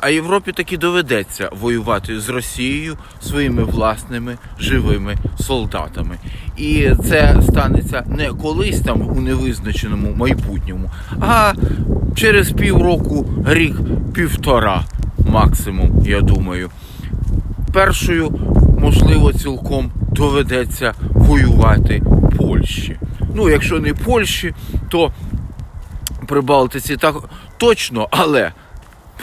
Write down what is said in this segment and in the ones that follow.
А Європі таки доведеться воювати з Росією своїми власними живими солдатами. І це станеться не колись там у невизначеному майбутньому, а через півроку, рік, півтора максимум, я думаю. Першою, можливо, цілком доведеться воювати Польщі. Ну, якщо не Польщі, то Прибалтиці так точно, але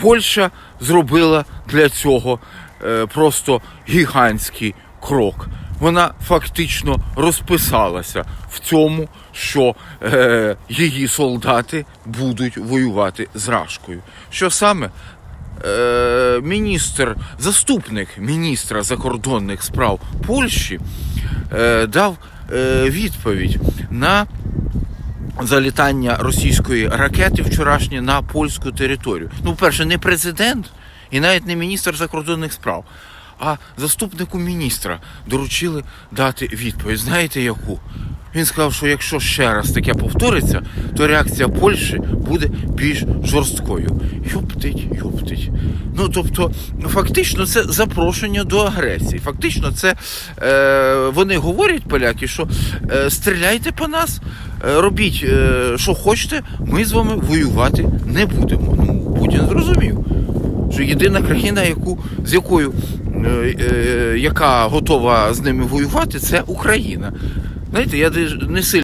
Польща зробила для цього е, просто гігантський крок. Вона фактично розписалася в цьому, що е, її солдати будуть воювати з Рашкою. Що саме? Е, міністр, заступник міністра закордонних справ Польщі е, дав е, відповідь на залітання російської ракети вчорашнє на польську територію. Ну, перше, не президент і навіть не міністр закордонних справ, а заступнику міністра доручили дати відповідь. Знаєте яку? Він сказав, що якщо ще раз таке повториться, то реакція Польщі буде більш жорсткою. Йоптить, йоптить. Ну тобто, фактично, це запрошення до агресії. Фактично, це е, вони говорять поляки, що е, стріляйте по нас, робіть, е, що хочете, ми з вами воювати не будемо. Ну, Путін зрозумів, що єдина країна, яку, з якою е, е, яка готова з ними воювати, це Україна. Знаєте, я не сильно.